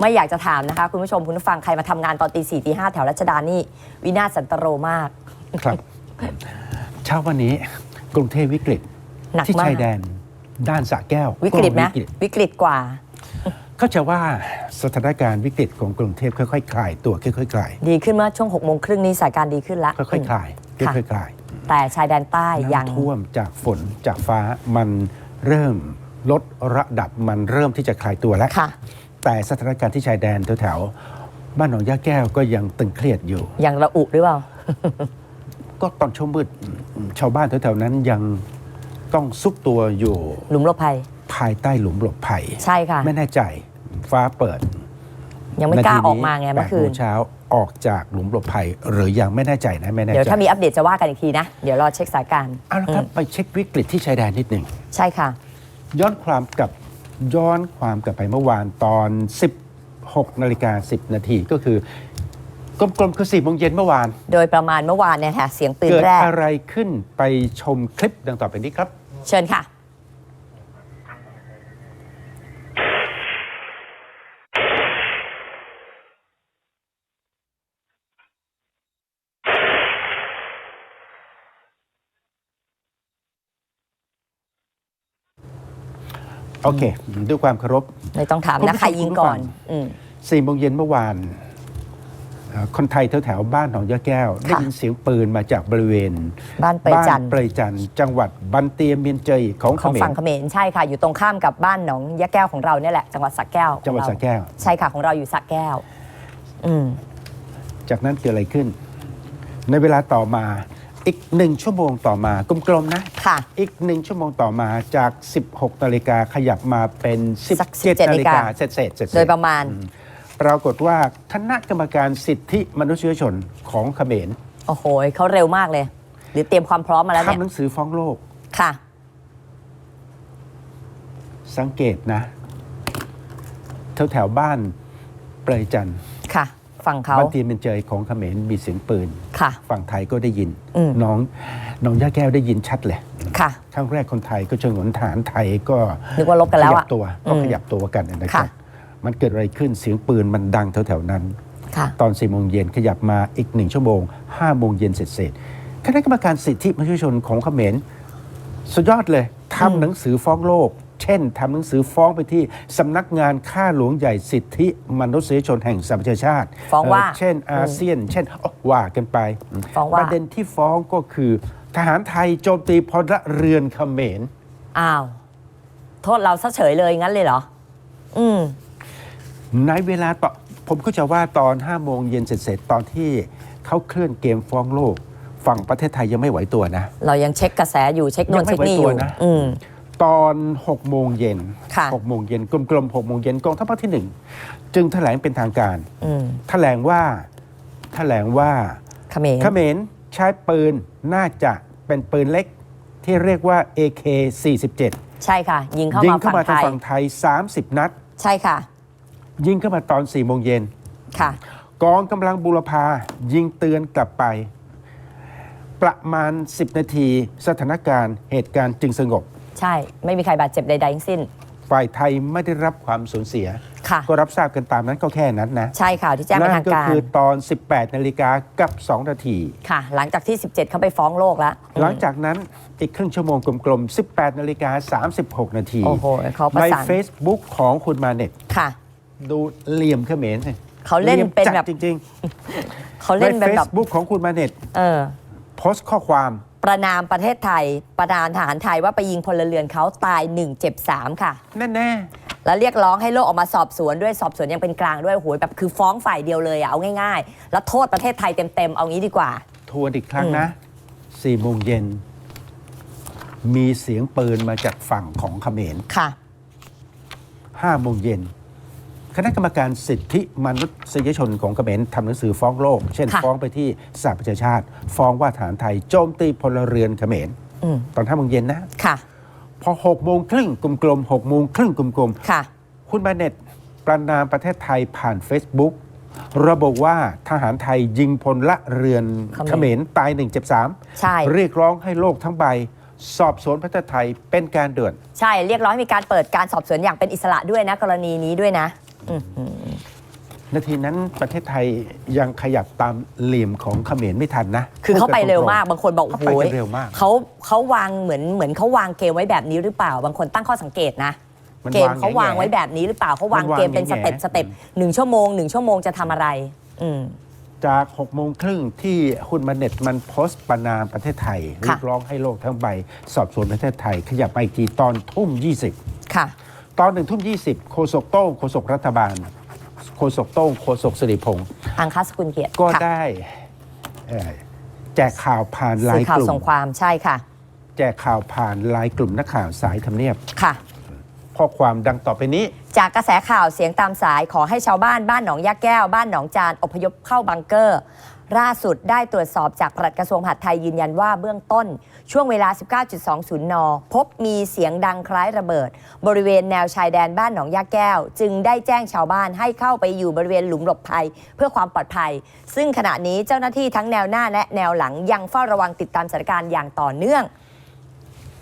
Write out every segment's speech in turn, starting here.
ไม่อยากจะถามนะคะ คุณผู้ชมคุณผู้ฟังใครมาทำงานตอนตีสี่ตีห้าแถวรัชดานี่วินาศสันตโรมาก ครับ เช้าวันนี้กรุงเทพวิกฤต หนักที่มาก ชายแดน ด้านสระแก้ววิกฤตไหมวิกฤตวิกฤตกว่าก็จะว่าสถานการณ์วิกฤตของกรุงเทพค่อยๆคลายตัวค่อยๆคลายดีขึ้นเมื่อช่วงหกโมงครึ่งนี้สถานการณ์ดีขึ้นแล้วค่อยๆคลายค่ะค่อยๆคลายแต่ชายแดนใต้ยัง น้ำท่วมจากฝนจากฟ้ามันเริ่มลดระดับมันเริ่มที่จะคลายตัวแล้ว ค่ะ แต่สถานการณ์ที่ชายแดนแถวๆบ้านหนองยาแก้วก็ยังตึงเครียดอยู่ยังระอุหรือเปล่า ก็ตอนช่วงมืดอืมชาวบ้านแถวๆนั้นยังต้องซุกตัวอยู่หลุมหลบภัย ภายใต้หลุมหลบภัยใช่ค่ะ ไม่แน่ใจฟ้าเปิดยังไม่กล้าทีออกมาไงเมื่อคืนแปดโงเช้าออกจากหลุมหลบภัย หรือยังไม่แน่ใจนะไม่แน่ใจเดี๋ยวถ้ามีอัปเดตจะว่ากันอีกทีนะ เดี๋ยวรอเช็คสถานการณ์เอาละครับไปเช็ควิกฤตที่ชายแดนนิดหนึ่งใช่ค่ะ ย้อนความกลับ ย้อนความกลับไปเมื่อวานตอน 16นาฬิกา10 นาทีก็คือกลมๆคือ4โมงเย็นเมื่อวาน โดยประมาณเมื่อวานเนี่ยค่ะเสียงปืนเกิดแรกอะไรขึ้นไปชมคลิปดังต่อไปนี้ครับ เชิญค่ะ โอเค ด้วยความเคารพ ไม่ต้องถามคุณนะผู้ชมใครยิงก่อนคุณผู้ฟังอืม4โมงเย็นเมื่อวานเอ่อคนไทยแถวๆบ้านหนองยะแก้ว ได้ยินเสียงปืนมาจากบริเวณ บ้านเปยจันทร์เปรยจันทร์จังหวัดบันเตียเมียนเจยของของเขมฝั่งรเขมรใช่ค่ะ อยู่ตรงข้ามกับบ้านหนองยะแก้วของเราเนี่ยแหละจังหวัดสระแก้วของจังหวัดเราสระแก้วใช่ค่ะของเราอยู่สระแก้ว อืมจากนั้นเกิดอะไรขึ้น ในเวลาต่อมา อีกหนึ่งชั่วโมงต่อมากลมๆนะค่ะ อีกหนึ่งชั่วโมงต่อมาจาก 16นาฬิกาขยับมาเป็นสัก17 17นาฬิกานาฬิกาเสร็จเสร็จเสร็จโดยประมาณ ปรากฏว่าคณะกรรมการสิทธิมนุษยชนของเขมรโอ้โหเขาเร็วมากเลย หรือเตรียมความพร้อมมาแล้วเนี่ยทำหนังสือฟ้องโลก ค่ะ สังเกตนะแถวแถวๆบ้านเปรยจันทร์ค่ะ ฝั่งเขาบ้านเตียนเป็นเจยของเขมรมีเสียงปืน ค่ะ ฝั่งไทยก็ได้ยิน อืม น้องน้องย่าแก้วได้ยินชัดเลยค่ะ ครั้งแรกคนไทยก็ชงนฐานไทยก็นึกว่าลบกันแล้วขยัอะตัวก็อืมขยับตัวกันนะครับค่ะมันเกิดอะไรขึ้นเสียงปืนมันดังแถวๆนั้น ค่ะ ตอน4โมงเย็นขยับมาอีกหนึ่งชั่วโมง5โมงเย็นเสร็จๆคณะกรรมการสิทธิมนุษยชนของเขมรสุดยอดเลยทำหนังสือฟ้องโลก เช่นทำหนังสือฟ้องไปที่สำนักงานข้าหลวงใหญ่สิทธิมนุษยชนแห่งสหประชาชาติฟ้องว่าเเช่นอาเซียน เช่นอ๋อว่ากันไป ฟ้องว่า ประเด็นที่ฟ้องก็คือ ทหารไทยโจมตีพลเรือนเขมร อ้าว โทษเราซะเฉยเลยงั้นเลยเหรอ อืม ในเวลาต่อผมก็จะว่าตอน5โมงเย็นเสร็จๆตอนที่เขาเคลื่อนเกมฟ้องโลก ฝั่งประเทศไทยยังไม่ไหวตัวนะ เรายังเช็คกระแสอยู่เช็คโน่นยังไม่เช็คนี่อไว้ตัวยู่นะอืม ตอน6โมงเย็นค่ะ 6โมงเย็นกลมๆ6โมงเย็นกองทัพภาคที่ 1 จึงแถลงเป็นทางการ อืมแถลงว่าแถลงว่าเขมรเขมรใช้ปืนน่าจะเป็นปืนเล็กที่เรียกว่า AK 47 ใช่ค่ะ ยิงเข้ายิมาเข้าฝั่มางไททางย ฝั่งไทย 30 นัด ใช่ค่ะ ยิงเข้ามาตอน4โมงเย็น ค่ะ กองกำลังบุรพายิงเตือนกลับไป ประมาณ 10 นาที สถานการณ์เหตุการณ์จึงสงบ ใช่ ไม่มีใครบาดเจ็บใดๆทั้งสิ้น ฝ่ายไทยไม่ได้รับความสูญเสีย ค่ะ ก็รับทราบกันตามนั้นก็แค่นั้นนะใช่ข่าวที่แจ้งเป็นนั่ทานงก็การ คือตอน 18นาฬิกากับ 2 นาที ค่ะ หลังจากที่ 17 เขาไปฟ้องโลกแล้ว หลังจากนั้นอีกครึ่งชั่วโมงกลมๆ 18นาฬิกา36 นาทีโอ้โหเขาประใน สาน Facebook ของคุณมาเน็ต ค่ะ ดูเหลี่ยมเขมรสิเขาเล่นหยมเป็นจัดแบบจริงเขาๆในเล่นเป็นแบบ Facebook ของคุณมาเน็ต เออ โพสต์ข้อความ ประนามประเทศไทย ประนามทหารไทยว่าไปยิงพลเรือนเขาตาย1เจ็บ3ค่ะ แน่แล้วเรียกร้องให้โลกออกมาสอบสวนด้วยสอบสวนอยังเป็นกลางด้วยโอ้โหแบบคือฟ้องฝ่ายเดียวเลยอะเอาง่ายๆ แล้วโทษประเทศไทยเต็มๆ เอางี้ดีกว่า ๆทวนอีกครั้งนะ4โมงเย็น มีเสียงปืนมาจากฝั่งของเขมรค่ะ5โมงเย็น คณะกรรมการสิทธิมนุษยชนของเขมรทำหนังสือฟ้องโลก เช่น ค่ะฟ้องไปที่สหประชาชาติ ฟ้องว่าฐานไทยโจมตีพลเรือนเขมรอืม ตอน5โมงเย็นนะ ค่ะ พอ6โมงครึ่งกลมๆ6โมงครึ่งกลมค่ะๆคุณมาเน็ตประนามประเทศไทยผ่าน Facebook ระบุว่าทหารไทยยิงพลเรือนเขมรเขมรตาย1เจ็บ3ใช่ เรียกร้องให้โลกทั้งใบ สอบสวนประเทศไทยเป็นการด่วนใช่ เรียกร้องให้มีการเปิดการสอบสวนอย่างเป็นอิสระด้วยนะ กรณีนี้ด้วยนะอื้อหือ นาทีนั้นประเทศไทยยังขยับตามเหลี่ยมของเขมรไม่ทันนะ คือเขาไปเร็วมากบางคนบอกเขาโอ้โหไปกันเร็วมากเขาเขาวางเหมือนเหมือนเขาวางเกมไว้แบบนี้หรือเปล่า บางคนตั้งข้อสังเกตนะเกมเขาวางไว้แบบนี้หรือเปล่าเขาวางเกมเป็นสเต็ปสเต็ปหนึ่งชั่วโมงหนึ่งชั่วโมงจะทำอะไร อืจาก6โมงครึ่งที่คุณมาเน็ตมันโพสต์ประนามประเทศไทยเรียกร้องให้โลกทั้งใบ สอบสวนประเทศไทย ขยับมาอีกทีตอนทุ่มค่ะ ตอนหนึ่งทุ่ม20โคศกโต้งโคศกรัฐบาลโคศกโต้งโคศกสิริพงศ์อังคาสกุลเกียรติก็ค่ะได้เอ่อแจกข่าวผ่านไลสื่อน์ข่ากวลุ่ส่งม ความใช่ค่ะ แจกข่าวผ่านไลน์กลุ่มนักข่าวสายทำเนียบ ค่ะ ข้อความดังต่อไปนี้ จากกระแสข่าวเสียงตามสายขอให้ชาวบ้านบ้านหนองยาแก้ว บ้านหนองจานอพยพเข้าบังเกอร์ ล่าสุดได้ตรวจสอบจากปลัดกระทรวงมหาดไทยยืนยันว่าเบื้องต้น ช่วงเวลา 19.20 น พบมีเสียงดังคล้ายระเบิด บริเวณแนวชายแดนบ้านหนองยาแก้ว จึงได้แจ้งชาวบ้านให้เข้าไปอยู่บริเวณหลุมหลบภัย เพื่อความปลอดภัย ซึ่งขณะนี้เจ้าหน้าที่ทั้งแนวหน้าและแนวหลังยังเฝ้าระวังติดตามสถานการณ์อย่างต่อเนื่อง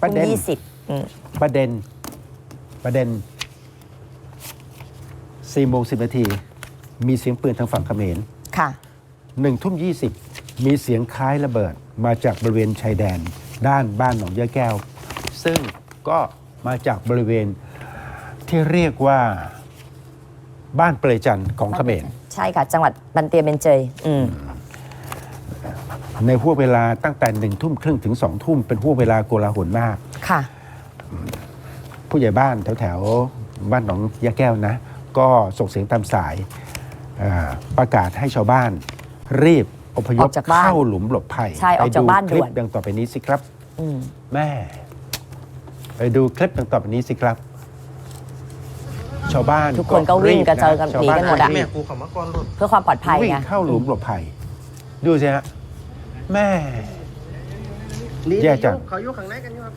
ประเด็นยี่สิบอืมประเด็นประเด็น4โมง10นาทีมีเสียงปืนทางฝั่งเขมรค่ะ หนึ่งทุ่มยี่สิบมีเสียงคล้ายระเบิดมาจากบริเวณชายแดน ด้านบ้านหนองยะแก้ว ซึ่งก็มาจากบริเวณที่เรียกว่าบ้านเปรยจันทร์ของเขมรใช่ค่ะ จังหวัดบันเตียเบนเจยอืมในห่วงเวลาตั้งแต่หนึ่งทุ่มครึ่งถึงสองทุ่มเป็นห่วงเวลาโกลาหลมาก ค่ะ ผู้ใหญ่บ้านแถวแถวๆบ้านหนองยะแก้วนะ ก็ส่งเสียงตามสายเอ่อประกาศให้ชาวบ้าน รีบอพยอพอกจากบ้านเข้าหลุมหลบภัยใช่ออกจากบ้านไปดูคลิด่ปวนดังต่อไปนี้สิครับ อืม แม่ ไปดูคลิปดังต่อไปนี้สิครับ ชาวบ้านทุกคนก็วิ่งกระเจิงกันชาวหนีบ้ากันหมดอะแม่กูเขามาก่อนรถเพื่อความปลอดภัยวิ่งไงเข้าหลุมหลบภัย ดูสิฮะ แม่นี่แย่จัง เขาอยู่ข้างในกันอยู่ครับ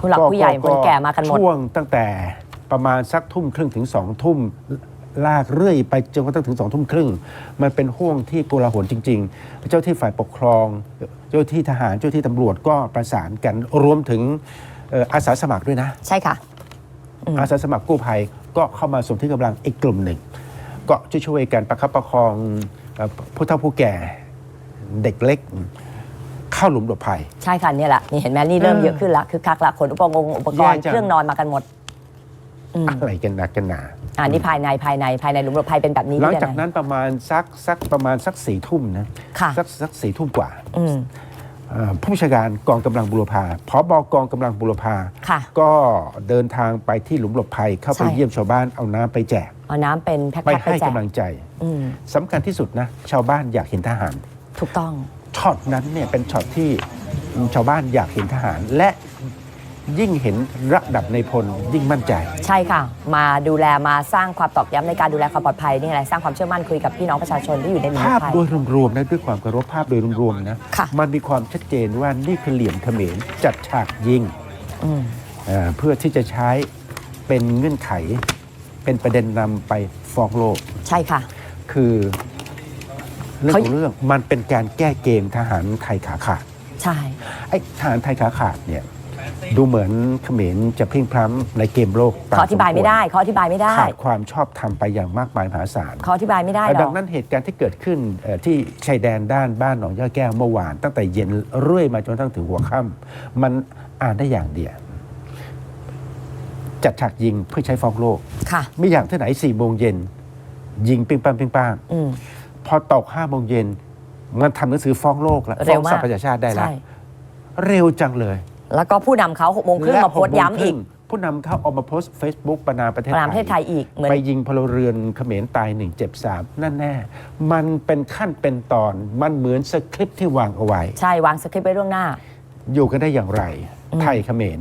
ผู้หลักผู้ใหญ่คนแก่มากันหมด ช่วงตั้งแต่ประมาณสักทุ่มครึ่งถึงสองทุ่ม ลากเรื่อยไปจนกระทั่งถึงสองทุ่มครึ่ง มันเป็นห่วงที่โกลาหลจริง ๆ เจ้าที่ฝ่ายปกครอง เจ้าที่ทหารเจ้าที่ตำรวจก็ประสานกันรวมถึงเอ่ออาสาสมัครด้วยนะ ใช่ค่ะอืมอาสาสมัครกู้ภัยก็เข้ามาสมที่กำลังอีกกลุ่มหนึ่ง ก็ช่วยๆกันประคับประคองเอ่อผู้เฒ่าผู้แก่เด็กเล็กเข้าหลุมหลบภัย ใช่ค่ะเนี่ยแหละนี่เห็นไหมนี่เริ่มเออเยอะขึ้นละคือคักละขนอุปกรณ์อุปกรณ์แย่จังเครื่องนอนมากันหมดอืมอะไรกันหนักกันหนา อ่านี่ภายในภายในภายในหลุมหลบภัยเป็นแบบนี้หลังด้วยจากนั้นประมาณสักสักประมาณสักสี่ทุ่มนะค่ะสักสักสี่ทุ่มกว่าอืมเอ่อผู้บัญชาการกองกำลังบุรพาพบกองกำลังบุรพาค่ะก็เดินทางไปที่หลุมหลบภัยเข้าไปใช่เยี่ยมชาวบ้านเอาน้ำไปแจก เอาน้ำเป็นแพ็คไปๆไปให้แจกกำลังใจอืมสำคัญที่สุดนะชาวบ้านอยากเห็นทหาร ถูกต้องช็อตนั้นเนี่ยเป็นช็อตที่ชาวบ้านอยากเห็นทหาร และ ยิ่งเห็นระดับในพลยิ่งมั่นใจ ใช่ค่ะ มาดูแลมาสร้างความตอกย้ำในการดูแลความปลอดภัยนี่อะไรสร้างความเชื่อมั่นคุยกับพี่น้องประชาชนที่อยู่ในหลุมหลภาพบภัย โดยรวมๆนะด้วยความเคารพภาพโดยรวมๆนะค่ะ มันมีความชัดเจนว่านี่คือเหลี่ยมเขมรจัดฉากยิงอืมเอ่อเพื่อที่จะใช้เป็นเงื่อนไข เป็นประเด็นนำไปฟ้องโลก ใช่ค่ะ คือเรื่องเขา ของเรื่องมันเป็นการแก้เกมทหารไทยขาขาดใช่ ไอ้ทหารไทยขาขาดเนี่ย ดูเหมือนเขมรจะพลิงพล้ำในเกมโลกตเขาอธิบายไม่ได้เขาอธิบายไม่ได้ขาดความชอบธรรมไปอย่างมากมายมหาศาลเขาอธิบายไม่ได้หรดัองกนั้นเหตุการณ์ที่เกิดขึ้นเอ่อที่ชายแดนด้านบ้านหนองย่าแก้วเมื่อวาน ตั้งแต่เย็นเรื่อยมาจนกระทั่งถึงหัวค่ำมันอ่านได้อย่างเดียวจัดฉากยิงเพื่อใช้ฟ้องโลกค่ะไม่อย่างที่ไหนสี่โมงเย็นยิงปิ้งปังปิ้งปังอืมพอตกห้าโมงเย็นมันทำหนังสือฟ้องโลกแล้วเร็ฟ้อวงมากสหประชาชาติได้แล้วใช่เร็วจังเลย แล้วก็ผู้นำเขาหกโมงครึ่งและมาโพสต์ย้ำอีก หโมงครึ่งผู้นำเขาออกมาโพสต์ Facebook ประนามประเทศประนามประเทศไทยอีกเหมือน ไปยิงพลเรือนเขมรตายหนึ่งเจ็บสามนั่นแน่ มันเป็นขั้นเป็นตอนมันเหมือนสคริปต์ที่วางเอาไว้ ใช่วางสคริปต์ไว้ล่วงหน้า อยู่กันได้อย่างไรอืมไทยเขมร